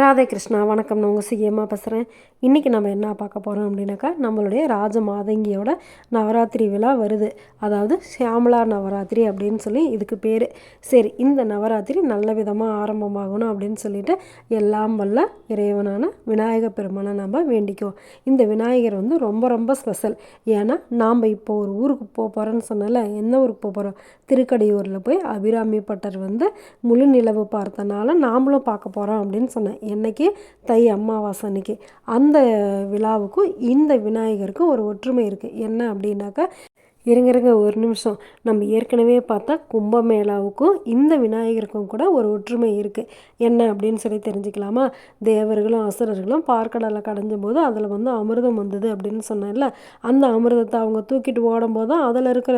ராதே கிருஷ்ணா வணக்கம். நான் உங்கள் சிஎம்மா பேசுகிறேன் இன்றைக்கி நம்ம என்ன பார்க்க போகிறோம் அப்படின்னாக்கா நம்மளுடைய ராஜ மாதங்கியோட நவராத்திரி விழா வருது. அதாவது சியாமலா நவராத்திரி அப்படின்னு சொல்லி இதுக்கு பேர். சரி இந்த நவராத்திரி நல்ல விதமாக ஆரம்பமாகணும் அப்படின்னு சொல்லிட்டு எல்லாம் வல்ல இறைவனான விநாயகர் பெருமானை நம்ம வேண்டிக்குவோம். இந்த விநாயகர் வந்து ரொம்ப ரொம்ப ஸ்பெஷல் ஏன்னா நாம் இப்போ ஒரு ஊருக்கு போக போகிறோன்னு சொன்னால எந்த ஊருக்கு போக போகிறோம் திருக்கடையூரில் போய் அபிராமி பட்டர் வந்து முழு நிலவு பார்த்தனால நாமளும் பார்க்க போகிறோம் அப்படின்னு சொன்னேன். என்னைக்கு? தை அமாவாசை அன்னைக்கு. அந்த விழாவுக்கும் இந்த விநாயகருக்கும் ஒரு ஒற்றுமை இருக்குது என்ன அப்படின்னாக்கா இருங்க இருங்க ஒரு நிமிஷம். நம்ம ஏற்கனவே பார்த்தா கும்பமேளாவுக்கும் இந்த விநாயகருக்கும் கூட ஒரு ஒற்றுமை இருக்குது என்ன அப்படின்னு சொல்லி தெரிஞ்சுக்கலாமா? தேவர்களும் அசுரர்களும் பார்க்கடலை கடைஞ்சும் போது அதில் வந்து அமிர்தம் வந்தது அப்படின்னு சொன்னேன்ல. அந்த அமிர்தத்தை அவங்க தூக்கிட்டு ஓடும்போது தான் அதில் இருக்கிற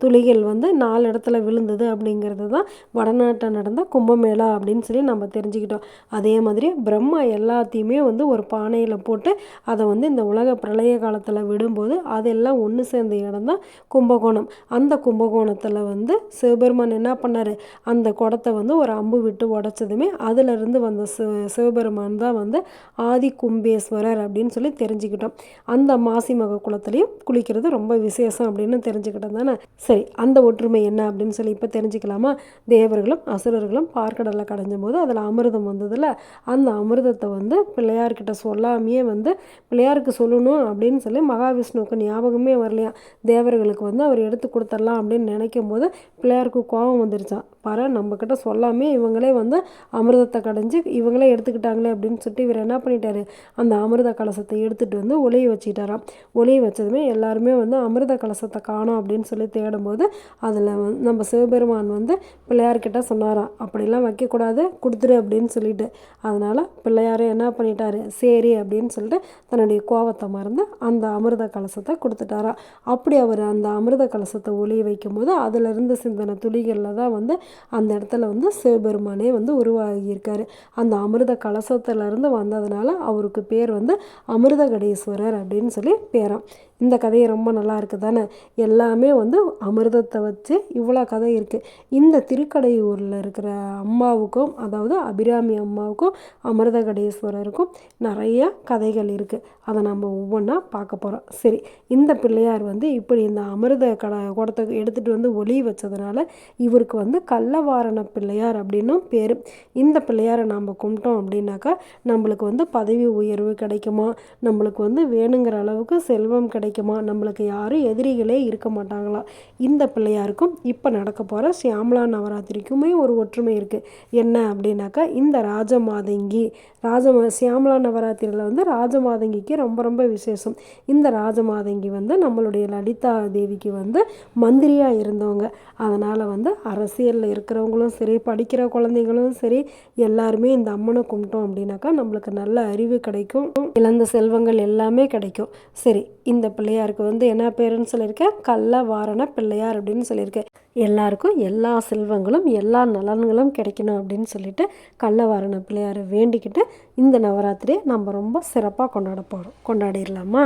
துளிகள் வந்து நாலு இடத்துல விழுந்தது அப்படிங்கிறது தான் வடநாட்டில் நடந்த கும்பமேளா அப்படின்னு சொல்லி நம்ம தெரிஞ்சுக்கிட்டோம். அதே மாதிரி பிரம்மா எல்லாத்தையுமே வந்து ஒரு பானையில் போட்டு அதை வந்து இந்த உலக பிரளய காலத்தில் விடும்போது அதெல்லாம் ஒன்று சேர்ந்த இடம் தான் கும்பகோணம். அந்த கும்பகோணத்தில் வந்து சிவபெருமான் என்ன பண்ணார்? அந்த குடத்தை வந்து ஒரு அம்பு விட்டு உடச்சதுமே அதிலிருந்து வந்த சிவ சிவபெருமான் தான் வந்து ஆதி கும்பேஸ்வரர் அப்படின்னு சொல்லி தெரிஞ்சுக்கிட்டோம். அந்த மாசி மக குளத்துலேயும் குளிக்கிறது ரொம்ப விசேஷம் அப்படின்னு தெரிஞ்சுக்கிட்டோம் தானே? சரி அந்த ஒற்றுமை என்ன அப்படின்னு சொல்லி இப்போ தெரிஞ்சுக்கலாமா? தேவர்களும் அசுரர்களும் பார்க்கடலில் கடைஞ்சும் போது அதில் அமிர்தம் வந்ததில் அந்த அமிர்தத்தை வந்து பிள்ளையார்கிட்ட சொல்லாமையே வந்து பிள்ளையாருக்கு சொல்லணும் அப்படின்னு சொல்லி மகாவிஷ்ணுவுக்கு ஞாபகமே வரலையா தேவர்கள் தேவர்களுக்கு வந்து அவர் எடுத்து கொடுத்துடலாம் அப்படின்னு நினைக்கும் போது பிள்ளையாருக்கு கோபம் வந்துருச்சான் பாரு நம்மக்கிட்ட சொல்லாமே இவங்களே வந்து அமிர்தத்தை கடைஞ்சி இவங்களே எடுத்துக்கிட்டாங்களே அப்படின்னு சொல்லிட்டு இவர் என்ன பண்ணிட்டாரு? அந்த அமிர்த கலசத்தை எடுத்துகிட்டு வந்து ஒளிய வச்சுக்கிட்டாராம் ஒளிய வச்சதுமே எல்லாருமே வந்து அமிர்த கலசத்தை காணோம் அப்படின்னு சொல்லி தேடும்போது அதில் வந்து நம்ம சிவபெருமான் வந்து பிள்ளையார்கிட்ட சொன்னாராம் அப்படிலாம் வைக்கக்கூடாது கொடுத்துரு அப்படின்னு சொல்லிட்டு. அதனால் பிள்ளையாரே என்ன பண்ணிட்டாரு? சரி அப்படின்னு சொல்லிட்டு தன்னுடைய கோவத்தை மறந்து அந்த அமிர்த கலசத்தை கொடுத்துட்டாராம் அப்படி அவர் அந்த அமிர்த கலசத்தை ஒளிய வைக்கும்போது அதிலிருந்து சிந்தன துளிகளில் தான் வந்து அந்த இடத்துல வந்து சிவபெருமானே வந்து உருவாகியிருக்காரு. அந்த அமிர்த கலசத்துலேருந்து வந்ததுனால அவருக்கு பேர் வந்து அமிர்தகடேஸ்வரர் அப்படின்னு சொல்லி பேராம். இந்த கதையை ரொம்ப நல்லா இருக்குது தானே? எல்லாமே வந்து அமிர்தத்தை வச்சு இவ்வளோ கதை இருக்குது இந்த திருக்கடையூரில் இருக்கிற அம்மாவுக்கும் அதாவது அபிராமி அம்மாவுக்கும் அமிர்தகடேஸ்வரருக்கும் நிறைய கதைகள் இருக்குது அதை நம்ம ஒவ்வொன்றா பார்க்க போகிறோம் சரி இந்த பிள்ளையார் வந்து இப்படி இந்த அமிர்த கட குடத்தை எடுத்துகிட்டு வந்து ஒளி வச்சதுனால இவருக்கு வந்து க பல்லவாரண பிள்ளையார் அப்படின்னும் பேர். இந்த பிள்ளையாரை நாம் கும்பிட்டோம் அப்படின்னாக்கா நம்மளுக்கு வந்து பதவி உயர்வு கிடைக்குமா? நம்மளுக்கு வந்து வேணுங்கிற அளவுக்கு செல்வம் கிடைக்குமா? நம்மளுக்கு யாரும் எதிரிகளே இருக்க மாட்டாங்களா? இந்த பிள்ளையாருக்கும் இப்போ நடக்க போகிற சியாமலா நவராத்திரிக்குமே ஒரு ஒற்றுமை இருக்குது என்ன அப்படின்னாக்கா இந்த ராஜமாதங்கி ராஜமா சியாமலா நவராத்திரியில் வந்து ராஜமாதங்கிக்கு ரொம்ப ரொம்ப விசேஷம். இந்த ராஜமாதங்கி வந்து நம்மளுடைய லலிதா தேவிக்கு வந்து மந்திரியாக இருந்தவங்க. அதனால் வந்து அரசியலில் இருக்கிறவங்களும் சரி படிக்கிற குழந்தைங்களும் சரி எல்லாருமே இந்த அம்மனை கும்பிட்டோம் அப்படின்னாக்கா நம்மளுக்கு நல்ல அறிவு கிடைக்கும். இழந்த செல்வங்கள் எல்லாமே கிடைக்கும். சரி இந்த பிள்ளையாருக்கு வந்து என்ன பேருன்னு சொல்லியிருக்கேன் கல்ல வாரண பிள்ளையார் அப்படின்னு சொல்லியிருக்கேன் எல்லாருக்கும் எல்லா செல்வங்களும் எல்லா நலன்களும் கிடைக்கணும் அப்படின்னு சொல்லிட்டு கள்ளவாரண பிள்ளையாரை வேண்டிக்கிட்டு இந்த நவராத்திரியை நம்ம ரொம்ப சிறப்பாக கொண்டாட போகிறோம் கொண்டாடிடலாமா?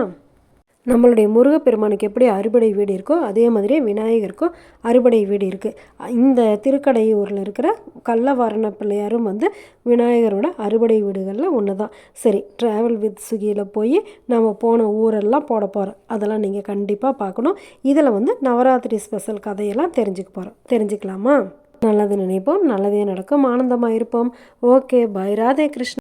நம்மளுடைய முருகப்பெருமானுக்கு எப்படி அறுபடை வீடு இருக்கோ அதே மாதிரியே விநாயகருக்கும் அறுபடை வீடு இருக்குது இந்த திருக்கடையூரில் இருக்கிற கள்ளவாரண பிள்ளையாரும் வந்து விநாயகரோட அறுபடை வீடுகளில் ஒன்று தான் சரி ட்ராவல் வித் சுகியில் போய் நம்ம போன ஊரெல்லாம் போட போகிறோம் அதெல்லாம் நீங்கள் கண்டிப்பாக பார்க்கணும். இதில் வந்து நவராத்திரி ஸ்பெஷல் கதையெல்லாம் தெரிஞ்சுக்க போகிறோம் தெரிஞ்சுக்கலாமா? நல்லது நினைப்போம் நல்லதே நடக்கும். ஆனந்தமாக இருப்போம். Okay bye Radhe Krishna.